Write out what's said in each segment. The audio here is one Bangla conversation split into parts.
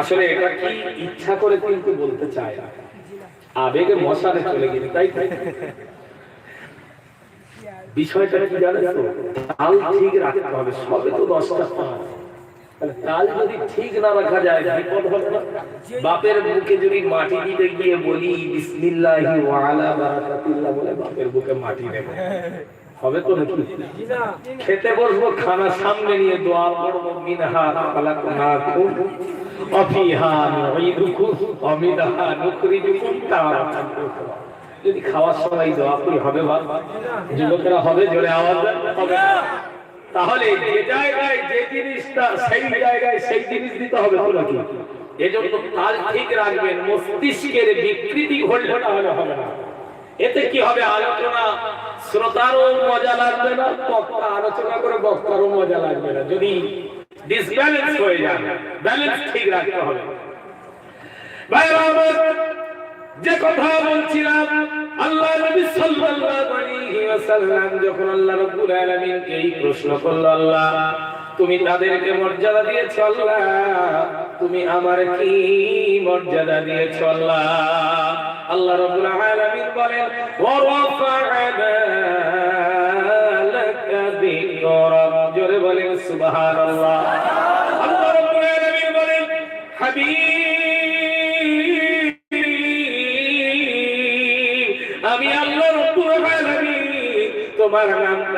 আসলে এটা কি ইচ্ছা করে কিন্তু বলতে চায়? না আবেগে মশারে চলে তাই বিষয়টা কি তাল ঠিক রাখতে হবে, সবে তো দশটা তাল যদি ঠিক না রাখা যায় বাপের বুকে যদি মাটি দিতে গিয়ে বলি বলে বাপের বুকে মাটি দেব। হবে তো নাকি? খেতে বসবো, খানা সামনে নিয়ে দোয়া করব, মিনহা খালাকনাকুম ওয়া ফিহা নুঈদুকুম ওয়া মিনহা নুখরিজুকুম উখরা যদি খাওয়ার সময় দোয়া করি, হবে বা? যুবকেরা হবে, জোরে আওয়াজ হবে। তাহলে যে জায়গায় যে জিনিসটা সেই জায়গায় সেই জিনিস দিতে হবে তো নাকি এজন্য তাল ঠিক রাখবেন, মস্তিষ্কের বিকৃতি ঘটলে তাহলে হবে না। এতে কি হবে আলোচনা? শ্রোতারও মজা লাগবে না বক্তা আলোচনা করে বক্তারও মজা লাগবে না। যদি ডিসব্যালেন্স হয়ে যায় ব্যালেন্স ঠিক রাখতে হবে। আমার, যে কথা বলছিলাম আল্লাহ নবী সাল্লাল্লাহু আলাইহি ওয়াসাল্লাম যখন আল্লাহ রাব্বুল আলামিন এই প্রশ্ন করল আল্লাহ তুমি তাদেরকে মর্যাদা দিয়ে আল্লাহ তুমি আমার কি মর্যাদা দিয়ে আল্লাহ আল্লাহ আলামিন বলেন বলেন আল্লাহ বলেন আমি আল্লাহ আলামিন তোমার নামটা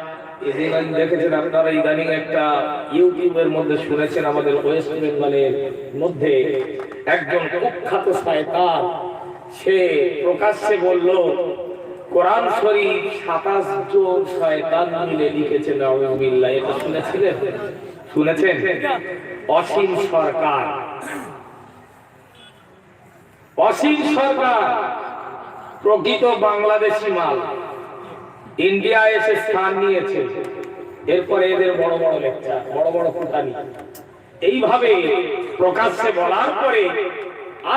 দেখেছেন আপনারা ইদানিং একটা মধ্যে শুনেছেন আমাদের ওয়েস্ট বেঙ্গলের মধ্যে একজন কুখ্যাত সে প্রকাশ্যে বলল, কোরআন শরীফ সাতাশ জন শয়তান মিলে লিখেছে নাউজুবিল্লাহ। এটা শুনেছিলেন? শুনেছেন? অসীম সরকার। অসীম সরকার প্রকৃত বাংলাদেশি মাল। ইন্ডিয়া এসে স্থান নিয়েছে। এরপরে এদের বড় বড় লেকচার বড় বড় ফুটানি। এইভাবে প্রকাশ্যে বলার পরে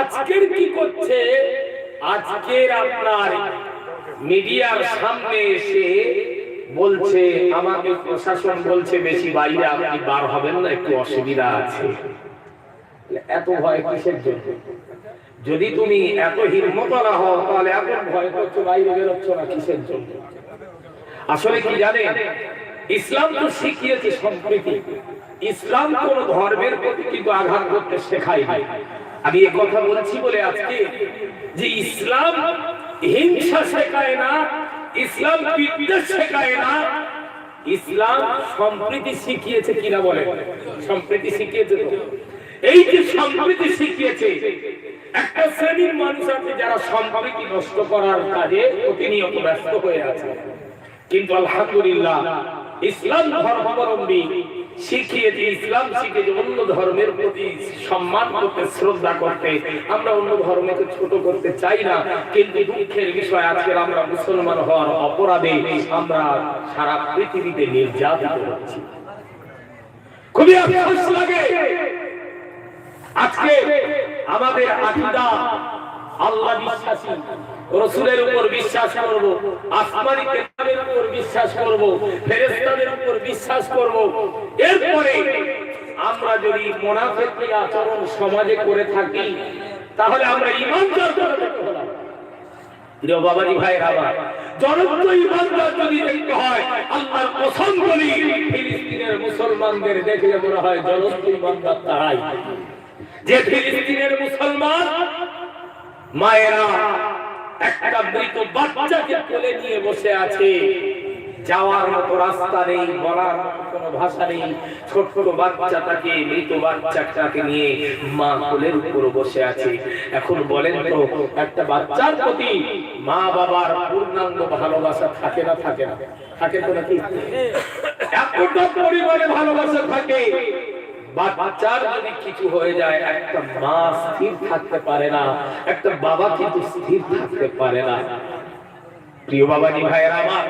আজকের কি করছে? আজকের আপনার মিডিয়ার সামনে এসে বলছে, আমাকে প্রশাসন বলছে, বেশি বাইরে আপনি বার হবেন না, একটু অসুবিধা আছে। এত ভয় কিসের জন্য? যদি তুমি এত হিম্মতলা হও, তাহলে এত ভয় করছ, বাইরে বেরোচ্ছ না, কিসের জন্য? আসলে কি জানেন? ইসলাম তো শিখিয়েছে সম্প্রীতি। ইসলাম কোন ধর্মের প্রতি কিন্তু আঘাত করতে শেখাই আমি এ কথা বলছি বলে আজকে যে ইসলাম হিংসা শেখায় না, ইসলাম বিদ্বেষ শেখায় না, ইসলাম সম্প্রীতি শিখিয়েছে কিনা বলে সম্প্রীতি শিখিয়েছে এই যে সম্প্রীতি শিখিয়েছে, একটা শ্রেণির মানুষ আছে যারা সম্প্রীতি নষ্ট করার কাজে প্রতিনিয়ত ব্যস্ত হয়ে আছে। কিন্তু আলহামদুলিল্লাহ, ইসলাম ধর্মাবলম্বী শিখিয়েছে, ইসলাম শিখেছে, অন্য ধর্মের প্রতি সম্মান করতে, শ্রদ্ধা করতে। আমরা অন্য ধর্মকে ছোট করতে চাই না, কিন্তু দুঃখের বিষয় আজকে আমরা মুসলমান হওয়ার অপরাধে আমরা সারা পৃথিবীতে নির্যাতিত হচ্ছি। খুবই লাগে। আজকে আমাদের আল্লাহ বিশ্বাসী রসুলের উপর বিশ্বাস করব, আসমানি কিতাবের উপর বিশ্বাস করব, ফেরেশতাদের উপর বিশ্বাস করব। এরপরে আমরা যদি মুনাফিকি আচরণ সমাজে করে থাকি, তাহলে আমরা দেখতে হলাম। বাবাজি ভাই রাবা জনপ্রিয় ইমানদার যদি দেখতে হয়, আল্লাহর কসম বলি, ফিলিস্তিনের মুসলমানদের দেখলে মনে হয় জনপ্রিয় ইমানদার তারাই। যে ফিলিস্তিনের মুসলমান মায়েরা একটা মৃত বাচ্চাকে কোলে নিয়ে বসে আছে। যাওয়ার মতো রাস্তা নেই, বলার কোনো ভাষা নেই। ছোট ছোট্ট বাচ্চাটাকে, মৃত বাচ্চাটাকে নিয়ে মা কোলের উপর বসে আছে। এখন বলেন তো, একটা বাচ্চার প্রতি মা বাবার পূর্ণাঙ্গ ভালোবাসা থাকে না থাকে না? থাকে তো নাকি? এতটা পরিমাণে ভালোবাসা থাকে। বাচ্চার যদি কিছু হয়ে যায়, একটা মা স্থির থাকতে পারে না, একটা বাবা কিন্তু স্থির থাকতে পারে না প্রিয় বাবা বাবাজি ভাইয়েরা আমার,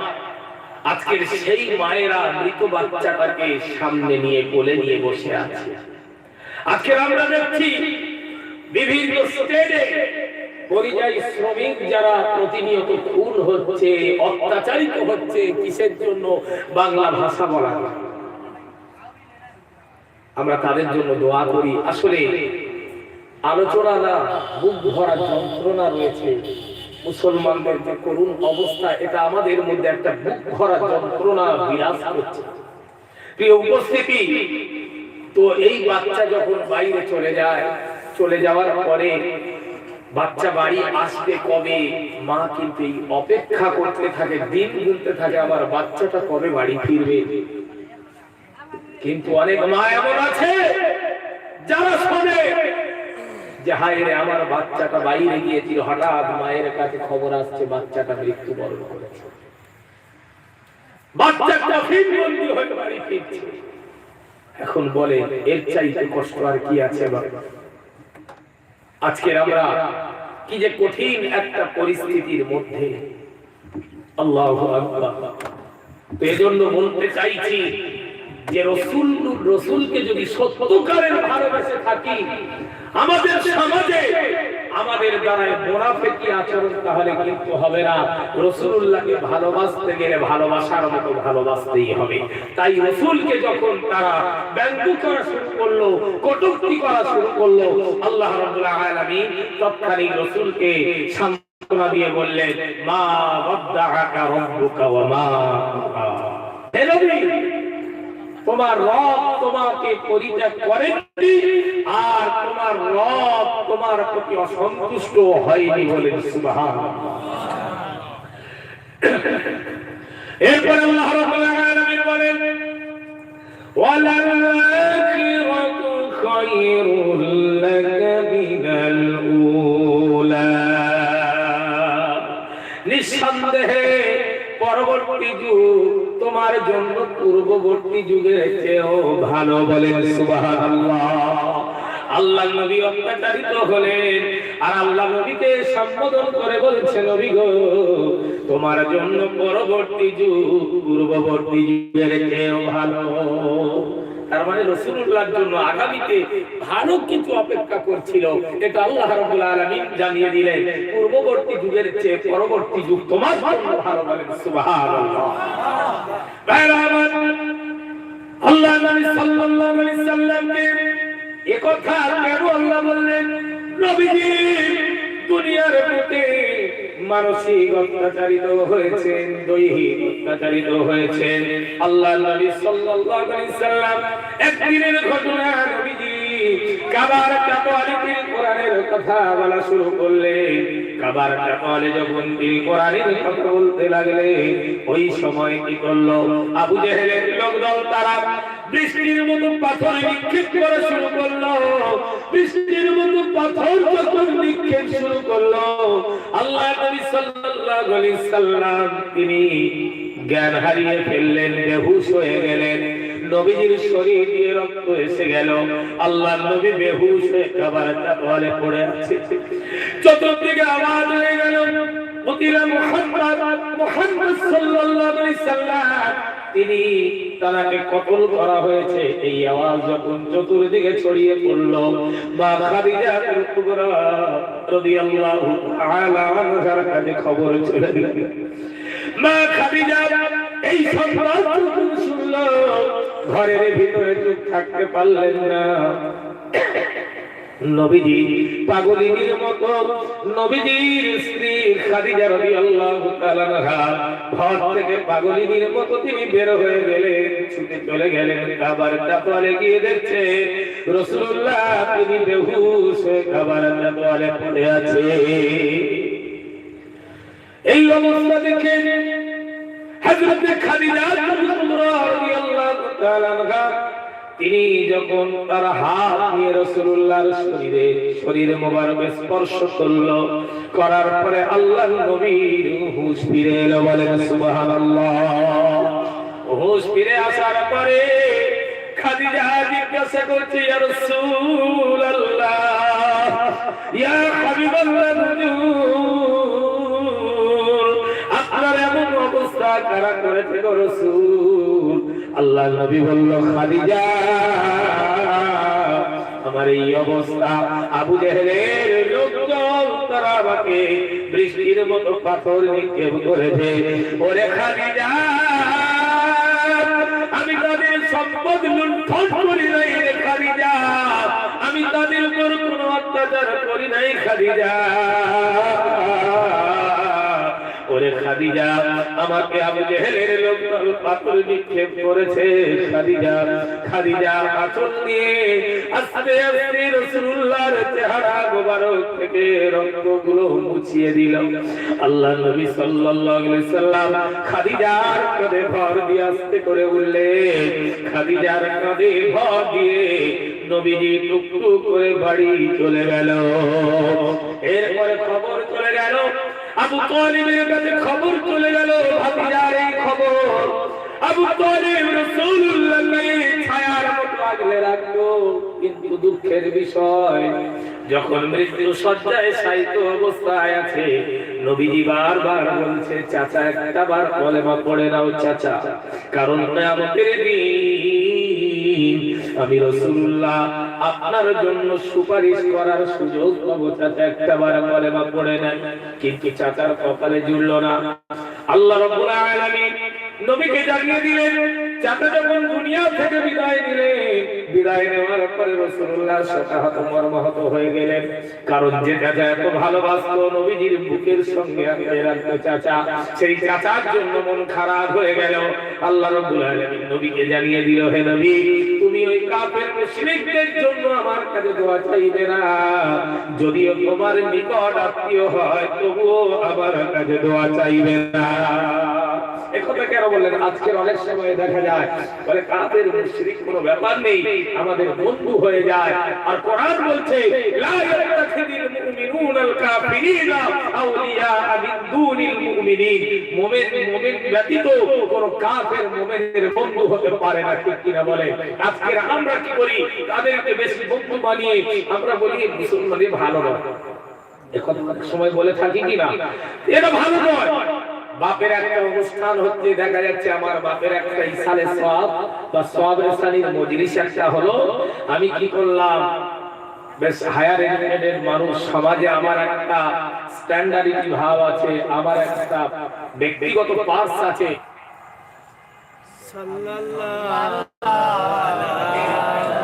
আজকের সেই মায়েরা মৃত বাচ্চাটাকে সামনে নিয়ে কোলে নিয়ে বসে আছে আজকে আমরা দেখছি বিভিন্ন স্টেটে পরিযায়ী শ্রমিক যারা প্রতিনিয়ত খুন হচ্ছে, অত্যাচারিত হচ্ছে, কিসের জন্য বাংলা ভাষা বলা হয়? আমরা তাদের জন্য দোয়া করি। আসলে আলোচনা না বুক ভরা যন্ত্রণা রয়েছে। মুসলমানদের যে করুণ অবস্থা, এটা আমাদের মধ্যে একটা বুক ভরা যন্ত্রণা বিরাজ করছে। প্রিয় উপস্থিতি, তো এই বাচ্চা যখন বাইরে চলে যায়, চলে যাওয়ার পরে বাচ্চা বাড়ি আসবে কবে? মা কিন্তু অপেক্ষা করতে থাকে, দিন গুনতে থাকে আমার বাচ্চাটা কবে বাড়ি ফিরবে? কিন্তু অনেক মা এমন আছে, যারা শোনে যে, হায় রে, আমার বাচ্চাটা বাইরে গিয়েছিল, হঠাৎ মায়ের কাছে খবর আসছে বাচ্চাটা মৃত্যুবরণ করেছে। এখন বলে, এর চাইতে কষ্ট আর কি আছে বাবা? আজকে আমরা কি যে কঠিন একটা পরিস্থিতির মধ্যে। আল্লাহ তো এজন্য বলতে চাইছি যে রসুল রসুলকে যদি সত্যকারের ভালোবেসে থাকি আমাদের সমাজে আমাদের দ্বারা মোনাফেকি আচরণ তাহলে কিন্তু হবে না। রসুল্লাহকে ভালোবাসতে গেলে ভালোবাসার মতো ভালোবাসতেই হবে। তাই রসুলকে যখন তারা ব্যঙ্গ করা শুরু করল কটূক্তি করা শুরু করল আল্লাহ রাব্বুল আলামিন তৎকালীন রসুলকে সান্ত্বনা দিয়ে বললেন মা ওয়াদ্দাআকা রাব্বুকা ওয়া মা হে নবী, তোমার রব তোমাকে পরিত্যাগ করেননি, আর তোমার রব তোমার প্রতি অসন্তুষ্ট হয়নি বলে সুবহানাল্লাহ। এরপর আল্লাহ রাব্বুল আলামিন বলেন ওয়ালাল-আখিরাতু জন্য পূর্ববর্তী যুগের চেয়েও ভালো সুবহানাল্লাহ। আল্লাহ নবী অত্যাচারিত হলেন, আর আল্লাহ নবীকে সম্বোধন করে বলছে নবী গো, তোমার জন্য পরবর্তী যুগ, পূর্ববর্তী যুগের চেয়েও ভালো। তার মানে রসুল্লাহর জন্য আগামীতে ভালো কিছু অপেক্ষা করছিল। এটা আল্লাহ রাব্বুল আলামিন জানিয়ে দিলেন, পূর্ববর্তী যুগের চেয়ে পরবর্তী যুগ তোমার আল্লাহ নবী বললেন দুনিয়ার বুকে মানসিক অত্যাচারিত হয়েছেন, দৈহিক অত্যাচারিত হয়েছেন। আল্লাহ নবী সাল্লাম একদিনের ঘটনা নবীজি কোরআনের কথা বলা শুরু করলেন। কাবার চাপালে যখন তিনি কথা বলতে লাগলেন, ওই সময় কি করল? আবু জেহেলের লোকদল তারা বৃষ্টির মতো পাথর নিক্ষেপ করা শুরু করল। বৃষ্টির মতো পাথর যখন নিক্ষেপ শুরু করল, আল্লাহ নবী সাল্লাল্লাহু আলাইহি সাল্লাম তিনি জ্ঞান হারিয়ে ফেললেন, বেহুশ হয়ে গেলেন। নবীজির শরীর দিয়ে রক্ত এসে গেল। আল্লাহ নবী বেহুশ হয়ে খাবার চাপলে পড়ে আছে। চতুর্দিকে আওয়াজ হয়ে গেল। মুহাম্মদ মুহাম্মদ সাল্লাল্লাহু আলাইহি সাল্লাম তিনি তাকে কতল করা হয়েছে? এই আওয়াজ যখন চতুর্দিকে ছড়িয়ে পড়ল, মা খাদিজা কুবরা রাদিয়াল্লাহু তাআলা আনহার কাছে খবর চলে গেল। মা খাদিজা, এই সংবাদ শুনল, ঘরের ভিতরে চুপ থাকতে পারলেন না। নবীজি, পাগলিনীর মতো নবীজির স্ত্রী খাদিজা রাদিয়াল্লাহু তাআলা ঘর থেকে পাগলিনীর মতো তিনি বের হয়ে গেলেন, ছুটে চলে গেলেন, খাবার চাপালে গিয়ে দেখছে রাসূলুল্লাহ তিনি বেহুশ খাবার চাপালে পড়ে আছে। এই অবস্থা দেখে হযরত খাদিজা রাদিয়াল্লাহু তাআলা তিনি যখন তার হাত নিয়ে রসুল্লাহর শরীরে শরীরে মোবারক স্পর্শ করল, করার পরে আল্লাহ নবীর হুশ ফিরে এলো, বলেন, সুবহানাল্লাহ। হুশ ফিরে আসার পরে খাদিজা জিজ্ঞাসা করছে, ইয়া রাসূলুল্লাহ, ইয়া হাবিবাল্লাহ কারা করেছে গো রাসূল। আল্লাহ নবী বলল, খাদিজা, আমার এই অবস্থা আবু জেহেলের লোকজন তারা আমাকে বৃষ্টির মতো পাথর নিক্ষেপ করেছে। ওরে খাদিজা, আমি তাদের সম্পদ লুণ্ঠন করি নাই রে খাদিজা। আমি তাদের উপর কোনো অত্যাচার করি নাই খাদিজা। ওরে খাদিজা। আমাকে আবু জেহেলের লোকদল পাথর নিক্ষেপ করেছে। খাদিজা খাদিজা আঁচল দিয়ে আস্তে আস্তে রাসূলুল্লাহর চেহারা মোবারক থেকে রক্তগুলো মুছিয়ে দিল। আল্লাহ নবী সাল্লাল্লাহু আলাইহি সাল্লাম খাদিজার কাঁধে ভর দিয়ে আস্তে করে উঠলেন খাদিজার কাঁধে ভর দিয়ে নবীজি টুকটুক করে বাড়ি চলে গেল। এরপরে খবর চলে গেল আবু তালিবের কাছে খবর চলে গেল, ভাতিজার এই খবর। আবু তালিব রাসূলুল্লাহকে ছায়ার মতো আগলে রাখতো কিন্তু দুঃখের বিষয়, যখন মৃত্যু সজ্জায় শায়িত অবস্থায় আছে, নবীজি বারবার বলছে, চাচা, একটা বার কলেমা পড়ে নাও, চাচা। কারণ কিয়ামতের দিন আমি রাসূলুল্লাহ, আপনার জন্য সুপারিশ করার সুযোগ পাবো। চাচা একটা বার কলেমা পড়ে নেন, কিন্তু চাচার কপালে জুড়ল না। আল্লাহ রাব্বুল আলামিন নবীকে জানিয়ে দিলেন? চাচা যখন দুনিয়া থেকে বিদায় নিলেন বিদায় নেওয়ার পরে রাসূলুল্লাহ শতাহত মর্মাহত হয়ে গেলেন। কারণ যে চাচা এত ভালোবাসতো, নবীজির বুকের সঙ্গে আঁকড়ে রাখতো চাচা। সেই চাচার জন্য মন খারাপ হয়ে গেল। আল্লাহ রাব্বুল আলামিন নবীকে জানিয়ে দিল, হে নবী, তুমি ওই কাফের মুশরিকদের জন্য আমার কাছে দোয়া চাইবে না। যদিও তোমার নিকট আত্মীয় হয়, তবুও আমার কাছে দোয়া চাইবে না। একথা কেন বললেন? আজকের অনেক সময় দেখা যায়, বলে কাফের মুশরিক কোনো ব্যাপার নেই, আমাদের বন্ধু হয়ে যায়। আর কোরআন বলছে, লা মুমিনুনাল কাফিরিনা আউলিয়া মিন দুনিল মুমিনিন। মুমিন মুমিন ব্যতীত কোন কাফের, মুমিনের বন্ধু হতে পারে না, ঠিক বলে? আমরা কি করি তাদেরকে বেশি বন্ধু বানিয়ে আমরা বলি ভালো নয়। এখন সময় বলে থাকি কিনা? এটা ভালো নয়। বাপের একটা অনুষ্ঠান হচ্ছে, দেখা যাচ্ছে আমার বাপের একটা ইসালে সব বা সব রেসানির মজলিস একটা হলো। আমি কি করলাম? বেশ হায়ার এডুকেটেড মানুষ, সমাজে আমার একটা স্ট্যান্ডার্ডিটি ভাব আছে, আমার একটা ব্যক্তিগত পার্স আছে। এই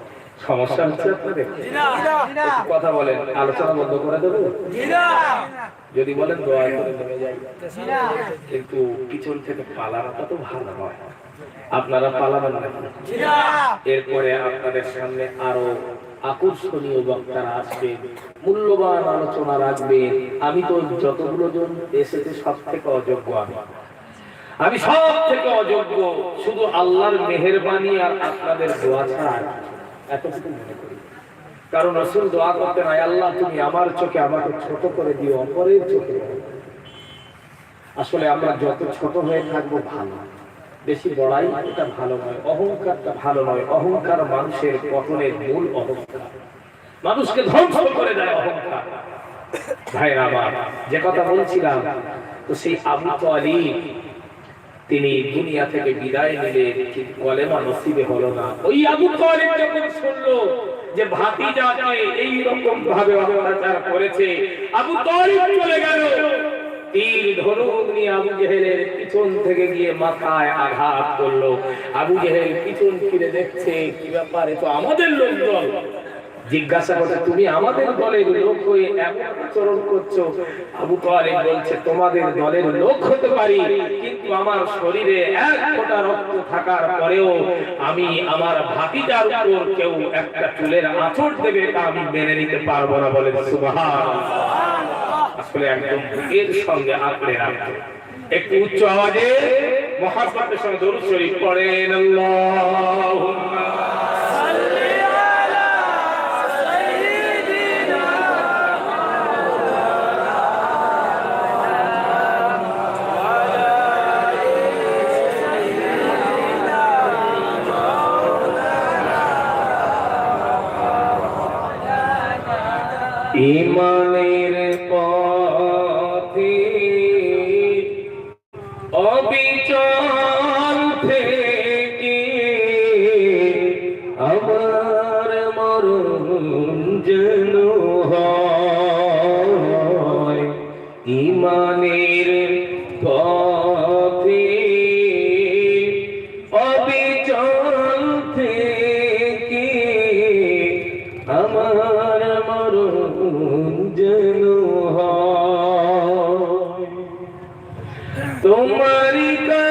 সমস্যা হচ্ছে আপনাদের? কথা বলেন আলোচনা বন্ধ করে দেবে যদি বলেন দোয়া করে নেমে যাই। কিন্তু পিছন থেকে পালানোটা তো ভালো আপনারা পালাবেন না। এরপরে আপনাদের সামনে আরও আকর্ষণীয় বক্তারা আসবেন মূল্যবান আলোচনা রাখবেন আমি তো যতগুলো জন এসেছে সব থেকে অযোগ্য আমি। আমি সব থেকে অযোগ্য শুধু আল্লাহর মেহেরবানি আর আপনাদের দোয়া ছাড়া। কারণ রসুল দোয়া করতেন, আয় আল্লাহ, তুমি আমার চোখে আমাকে ছোট করে দিও, অপরের চোখে আসলে আমরা যত ছোট হয়ে থাকব, ভালো। বেশি বড়াই, এটা ভালো নয়। অহংকারটা ভালো নয়। অহংকার মানুষের পতনের মূল অহংকার। মানুষকে ধ্বংস করে দেয় অহংকার। ভাইরা আমার, যে কথা বলছিলাম, তো সেই আবু তালিব তিনি দুনিয়া থেকে বিদায় কিন্তু কলেমা নসিবে হলো না। ওই আবু তালিব যখন শুনলো যে ভাতিজাকে এই রকম ভাবে অত্যাচার করেছে, আবু তালিব চলে গেল। তীর ধনুক নিয়ে আবু জেহেলের পিছন থেকে গিয়ে মাথায় আঘাত করল। আবু জেহেল পিছন ফিরে দেখছে, কি ব্যাপারে তো আমাদের লোকজন। জিজ্ঞাসা করছে, তুমি আমাদের দলের লোক হয়ে এমন আচরণ করছ? আবু তালিব বলছে, তোমাদের দলের লোক হতে পারি, কিন্তু আমার শরীরে এক ফোঁটা রক্ত থাকার পরেও আমি আমার ভাতিজার উপর কেউ একটা চুলের আঁচড় দেবে তা আমি মেনে নিতে পারব না। বলে সুবহান আসলে একদম বুকের সঙ্গে আঁকড়ে রাখতে একটু উচ্চ আওয়াজে মহাসমাতের সঙ্গে দরুদ শরীফ পড়েন, আল্লাহুম্মা ইমানের পথে তোমারই কাছে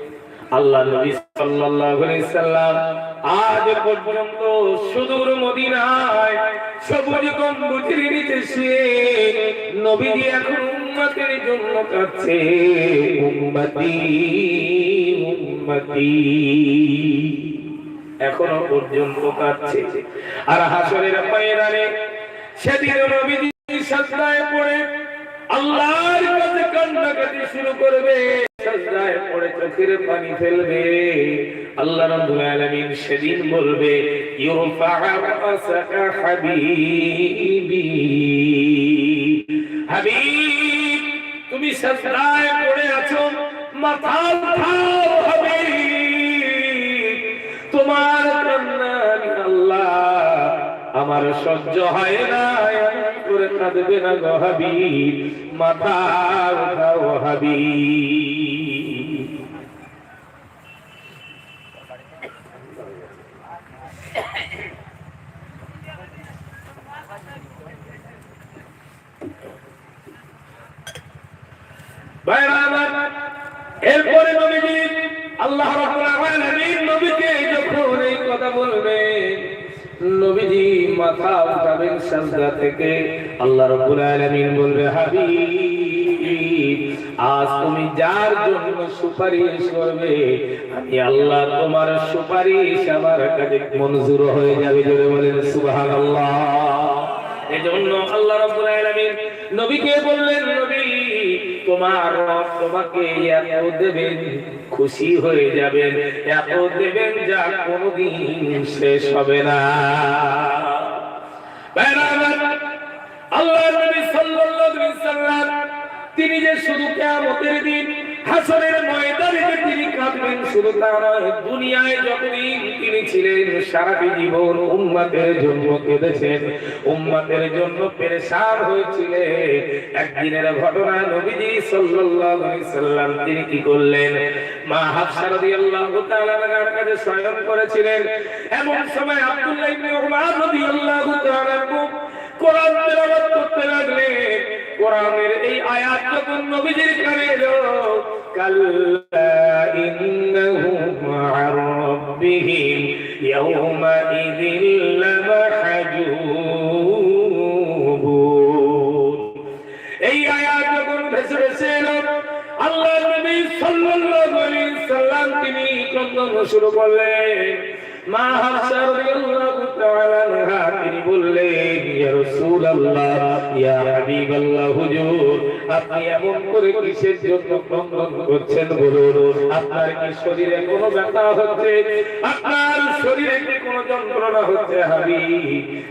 আল্লাহ নবী সাল্লাল্লাহু আলাইহি সাল্লাম আজ পর্যন্ত সুদূর মদিনায় সবুজ গম্বুজের নিচে শুয়ে নবীজি এখন উম্মতের জন্য কাছে উম্মতি উম্মতি। এখনও পর্যন্ত কাচ্ছে আর হাসরের ময়দানে সেদিন নবীজি সাজদায় পড়ে আল্লাহর কাছে কান্নাকাটি শুরু করবে। আল্লাহ বলবে তুমি মাথা তোমার আল্লাহ, আমার সহ্য হয় না করে কাঁদবে না গো হাবিব মাথা হাবিব ভাইরা আমার, এরপরে নবীজি আল্লাহ রাব্বুল আলামিন নবীকে যখন এই কথা বলবেন নবীজি মাথা উঠাবেন সাজদা থেকে। আল্লাহ রাব্বুল আলামিন বলবে, হাবিব, আজ তুমি যার জন্য সুপারিশ করবে, আমি আল্লাহ তোমার সুপারিশ আমার কাছে মঞ্জুর হয়ে যাবে। জোরে বলেন, সুবহানাল্লাহ। এজন্য আল্লাহ রাব্বুল আলামিন নবীকে বললেন, নবী, তোমার রব তোমাকে এত দেবেন। খুশি হয়ে যাবেন। এত দেবেন যা কোনোদিন শেষ হবে না। আল্লাহ তিনি যে শুধু কেমতের দিন হাসরের ময়দানে তিনি কাঁদবেন, শুধু তা নয়, দুনিয়ায় যতদিন তিনি ছিলেন, সারাটি জীবন উম্মতের জন্য কেঁদেছেন। উম্মতের জন্য পেরেশান হয়েছিলেন। একদিনের ঘটনা নবীজি সাল্লাল্লাহু আলাইহি সাল্লাম তিনি কি করলেন? মা হাফসা রাদিয়াল্লাহু তাআলা আনহার কাছে শয়ন করেছিলেন, এমন সময় আব্দুল্লাহ ইবনে উমর রাদিয়াল্লাহু তাআলা কোরআন তেলাওয়াত করতে লাগলেন। কোরআনের এই আয়াত যখন নবীজির কানে এলো, কাল্লা রাব্বিহিম ইয়াওমাইযিন লামাহজুবুন এই আয়াত যখন ভেসে ভেসে এলো, আল্লাহ নবী সাল্লাল্লাহু আলাইহি সাল্লাম তিনি ক্রন্দন শুরু করলেন। মা রাদিয়াল্লাহু ইয়া রাসূলুল্লাহ ইয়া হাবিবাল্লাহ হুজুর, আপনি এমন করে কিসের জন্য ক্রন্দন করছেন বলুন? আপনার কি শরীরে কোনো ব্যথা হচ্ছে? আপনার শরীরে কি কোনো যন্ত্রণা হচ্ছে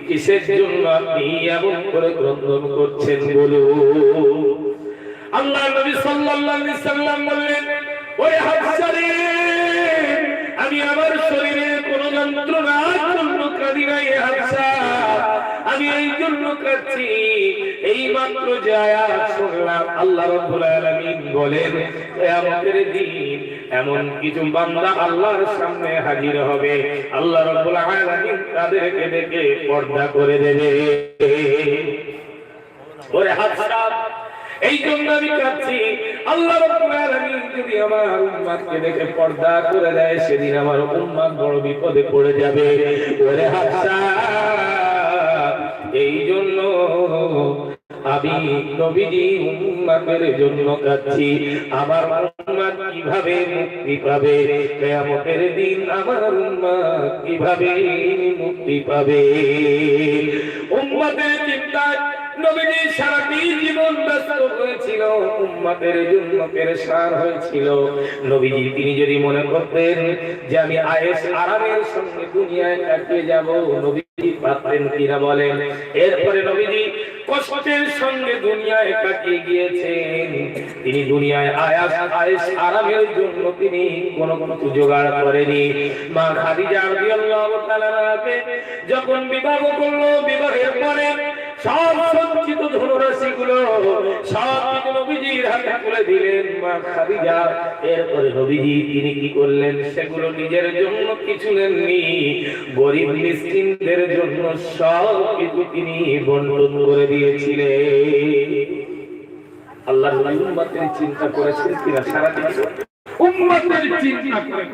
কিসের জন্য আপনি এমন করে ক্রন্দন করছেন বলুন? আল্লাহ নবী সাল্লাল্লাহু আলাইহি সাল্লাম বললেন আমি আমার শরীরে কোন যন্ত্রণার জন্য কাঁদি নাই হাফসা। আমি এই জন্য এই মাত্র শুনলাম, আল্লাহ আলামিন বলেন কিয়ামতের দিন এমন কিছু বান্দা আল্লাহর সামনে হাজির হবে। আল্লাহ আলামিন তাদেরকে দেখে পর্দা করে দেবে। ওরে হাফসা এই জন্য আমি আল্লাহ আলামিন যদি আমার উম্মতকে দেখে পর্দা করে দেয়, সেদিন আমার উম্মত বড় বিপদে পড়ে যাবে। ওরে এই জন্য আমি নবীজি উম্মতের জন্য কাচ্ছি আমার উম্মত কীভাবে মুক্তি পাবে? কিয়ামতের দিন আমার উম্মত কীভাবে মুক্তি পাবে? উম্মতের চিন্তায় নবীজি সারাটি জীবন ব্যস্ত হয়েছিল তিনি যদি মনে করতেন যে আমি দুনিয়ায় কাটিয়ে গিয়েছেন। তিনি দুনিয়ায় আয়াস আয়েশ আরামের জন্য তিনি কোন কোন জোগাড় করেনি। মা খাদিজা রাদিয়াল্লাহু তাআলাকে যখন বিবাহ করল, বিবাহের পরে সব সঞ্চিত ধনরাশি গুলো সব নবীজির দিলেন, মা খাদিজা। এরপরে নবীজি তিনি করলেন? সেগুলো নিজের জন্য কিছু নেননি। গরিব মিসকিনদের জন্য সব কিছু তিনি বন্টন করে দিয়েছিলেন। আল্লাহ উম্মতের চিন্তা করেছেন কিনা সারা উম্মতের চিন্তা করে